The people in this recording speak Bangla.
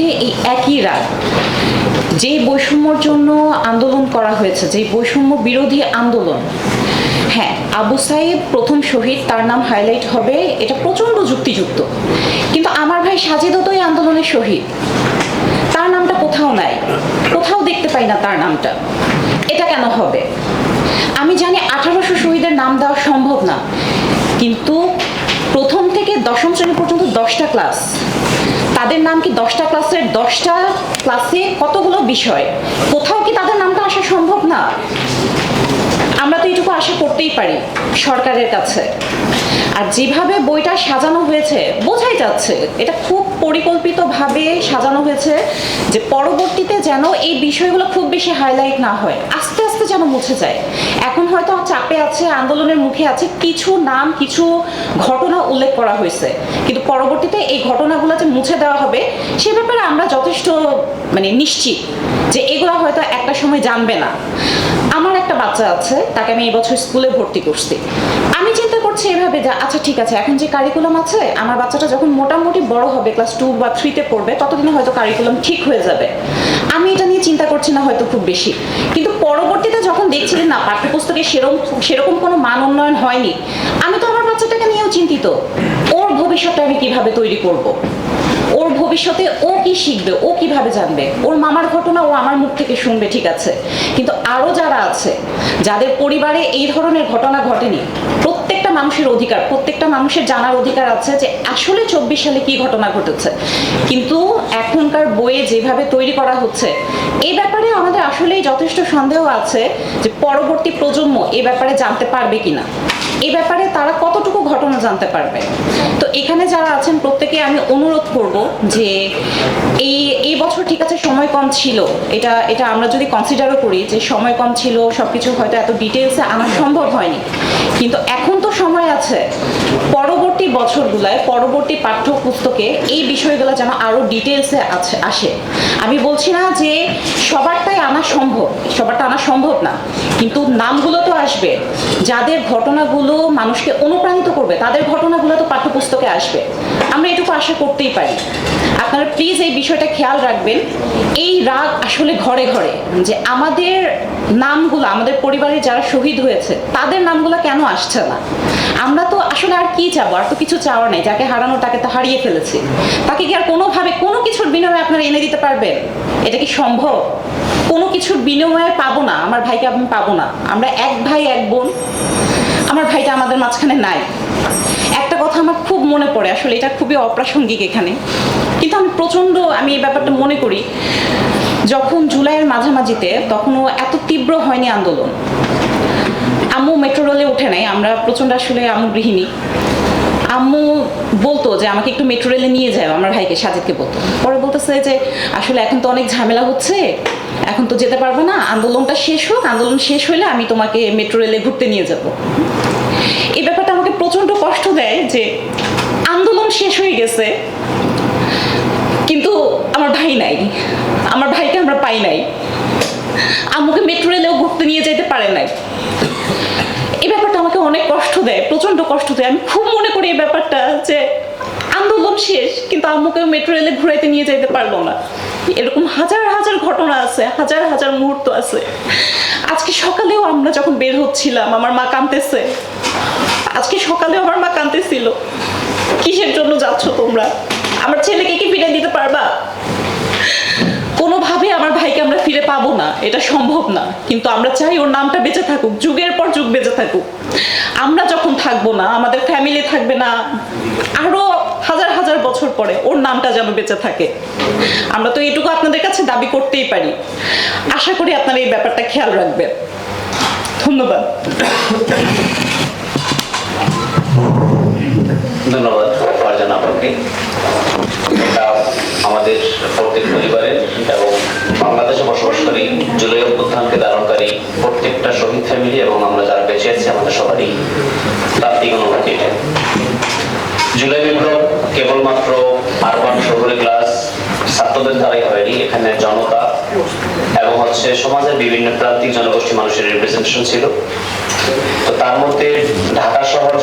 বিরুদ্ধে এই একই রাগ যে বৈষম্যর জন্য আন্দোলন করা হয়েছে যে বৈষম্য বিরোধী আন্দোলন হ্যাঁ আবু সাইদ প্রথম শহীদ, তার নাম হাইলাইট হবে, এটা প্রচণ্ড যুক্তিযুক্ত। কিন্তু আমার ভাই সাজিদও তো এই আন্দোলনের শহীদ। তার নামটা কোথাও নাই, কোথাও দেখতে পাই না তার নামটা। এটা কেন হবে? আমি জানি আঠারোশো শহীদের নাম দেওয়া সম্ভব না, কিন্তু প্রথম থেকে দশম শ্রেণি পর্যন্ত দশটা ক্লাস তাদের নাম কি দশটা ক্লাসের দশটা ক্লাসে কতগুলো বিষয়? কোথাও কি তাদের নামটা আসা সম্ভব না? আমরা তো এইটুকু আশা করতেই পারি সরকারের কাছে। আর যেভাবে বইটা সাজানো হয়েছে, বোঝাই যাচ্ছে, এটা খুব পরিকল্পিতভাবে সাজানো হয়েছে। যে পরবর্তীতে যেন এই বিষয়গুলো খুব বেশি হাইলাইট না হয়। আস্তে আস্তে যেন মুছে যায়। এখন হয়তো চাপে আছে, আন্দোলনের মুখে আছে, কিছু নাম, কিছু ঘটনা উল্লেখ করা হয়েছে। কিন্তু পরবর্তীতে এই ঘটনাগুলো যে মুছে দেওয়া হবে, সে ব্যাপারে আমরা যথেষ্ট মানে নিশ্চিত যে এগুলো হয়তো একটা সময় জানবে না। আমার একটা বাচ্চা আছে, তাকে আমি এবছর স্কুলে ভর্তি করছি। করছি এভাবে যে আচ্ছা ঠিক আছে, এখন যে কারিকুলাম আছে, আমার বাচ্চাটা যখন মোটামুটি বড় হবে ক্লাস টু বা থ্রিতে পড়বে, ততদিনে হয়তো কারিকুলাম ঠিক হয়ে যাবে। আমি এটা নিয়ে চিন্তা করছি না হয়তো খুব বেশি। কিন্তু পরবর্তীতে যখন দেখছি যে, না, পাঠ্যপুস্তকে সেরকম সেরকম কোনো মান উন্নয়ন হয়নি, আমি তো আমার বাচ্চাটাকে নিয়েও চিন্তিত। ওর ভবিষ্যৎটা আমি কীভাবে তৈরি করব। ওর ভবিষ্যতে ও কি শিখবে? ও কীভাবে জানবে? ওর মামার ঘটনা ও আমার মুখ থেকে শুনবে, ঠিক আছে। কিন্তু আরও যারা আছে, যাদের পরিবারে এই ধরনের ঘটনা ঘটেনি প্রত্যেকটা মানুষের অধিকার, প্রত্যেকটা মানুষের জানার অধিকার আছে যে আসলে চব্বিশ সালে কি ঘটনা ঘটেছে। কিন্তু এখনকার বইয়ে যেভাবে তৈরি করা হচ্ছে এই ব্যাপারে আমাদের আসলেই যথেষ্ট সন্দেহ আছে যে পরবর্তী প্রজন্ম এই ব্যাপারে জানতে পারবে কিনা। এই ব্যাপারে তারা কতটুকু ঘটনা জানতে পারবে? তো এখানে যারা আছেন, প্রত্যেকে আমি অনুরোধ করব যে এই এই বছর ঠিক আছে সময় কম ছিল। এটা এটা আমরা যদি কনসিডারও করি যে সময় কম ছিল, সবকিছু হয়তো এত ডিটেলসে আনা সম্ভব হয়নি। কিন্তু এখন আছে। পরবর্তী বছরগুলায় পরবর্তী পাঠ্য পুস্তকে এই বিষয়গুলো যেন আরও ডিটেলসে আছে, আসে। আমি বলছি না যে আনা সম্ভব সবারটা আনা সম্ভব না। কিন্তু নামগুলো তো আসবে, যাদের ঘটনাগুলো মানুষকে অনুপ্রাণিত করবে, তাদের ঘটনাগুলো তো পাঠ্যপুস্তকে আসবে। আমরা এটুকু আশা করতেই পারি। আপনারা প্লিজ এই বিষয়টা খেয়াল রাখবেন, এই রাগ আসলে ঘরে ঘরে, যে আমাদের নামগুলো, আমাদের পরিবারে যারা শহীদ হয়েছে, তাদের নামগুলো কেন আসছে না? আমরা তো আসলে আর কি চাবো? আর তো কিছু চাওয়ার নেই, যাকে হারানো, তাকে তো হারিয়ে ফেলেছি। তাকে কি আর কোনোভাবে কোনো কিছুর বিনিময়ে আপনারা এনে দিতে পারবেন? এটা কি সম্ভব? কোনো কিছুর বিনিময়ে পাবো না, আমার ভাইকে আমি পাবো না। আমরা এক ভাই, এক বোন, আমার ভাইটা আমাদের মাঝখানে নাই। একটা কথা আমার খুব মনে পড়ে, আসলে এটা খুবই অপ্রাসঙ্গিক এখানে। কিন্তু আমি প্রচণ্ড, আমি এই ব্যাপারটা মনে করি, যখন জুলাইয়ের মাঝামাঝিতে তখনও এত তীব্র হয়নি আন্দোলন। আম্মু মেট্রো রেলে উঠে নাই, আমরা প্রচণ্ড আসলে আম্মু গৃহিণী। আম্মু বলতো যে, আমাকে একটু মেট্রো রেলে নিয়ে যাও। আমার ভাইকে, সাজিদকে বলতো। পরে বলতেছে যে, আসলে এখন তো অনেক ঝামেলা হচ্ছে, এখন তো যেতে পারব না, আন্দোলনটা শেষ হোক, আন্দোলন শেষ হইলে আমি তোমাকে মেট্রো রেলে ঘুরতে নিয়ে যাব। এই ব্যাপারটা আমাকে প্রচণ্ড কষ্ট দেয় যে, আন্দোলন শেষ হয়ে গেছে, কিন্তু আমার ভাই নাই। আমার ভাইকে আমরা পাই নাই। আম্মুকে মেট্রো রেলেও ঘুরতে নিয়ে যেতে পারে নাই। অনেক কষ্ট দেয় প্রচণ্ড কষ্ট দেয়। আমি খুব মনে করি এই ব্যাপারটা যে আন্দোলন শেষ, কিন্তু আম্মুকে মেট্রো রেলে ঘুরাইতে নিয়ে যেতে পারল না। এরকম হাজার হাজার ঘটনা আছে, হাজার হাজার মুহূর্ত আছে। আজকে সকালেও আমরা যখন বের হচ্ছিলাম, আমার মা কাঁদতেছে। আজকে সকালেও আমার মা কাঁদতেছিল, কিসের জন্য যাচ্ছ তোমরা? আমার ছেলেকে কি ফিরে দিতে পারবা কোনোভাবে আমার ভাইকে আমরা ফিরে পাবো না এটা সম্ভব না। কিন্তু আমরা চাই ওর নামটা বেঁচে থাকুক, যুগের পর যুগ বেঁচে থাকুক। আমরা যখন থাকব না, আমাদের ফ্যামিলি থাকবে না, আরও হাজার হাজার বছর পরে ওর নামটা যেন বেঁচে থাকে। আমরা তো এটুকু আপনাদের কাছে দাবি করতেই পারি। আশা করি আপনারা এই ব্যাপারটা খেয়াল রাখবেন। ধন্যবাদ। ধন্যবাদ আমাদের প্রত্যেক পরিবারের এবং বাংলাদেশে বসবাসকারী জুলাই অভ্যুত্থানকে ধারণকারী প্রত্যেকটা শহীদ ফ্যামিলি এবং আমরা যারা বেঁচে আছি, আমাদের সবারই তাত্ত্বিক অনুভূতি এটা। জুলাই বিপ্লব কেবলমাত্র আরবান শহরে ক্লাস ছাত্রদের দ্বারাই হয়নি, এখানে জনতা এবং হচ্ছে সমাজের বিভিন্ন প্রান্তিক জনগোষ্ঠী মানুষের রিপ্রেজেন্টেশন ছিল। তো তার মধ্যে ঢাকা শহর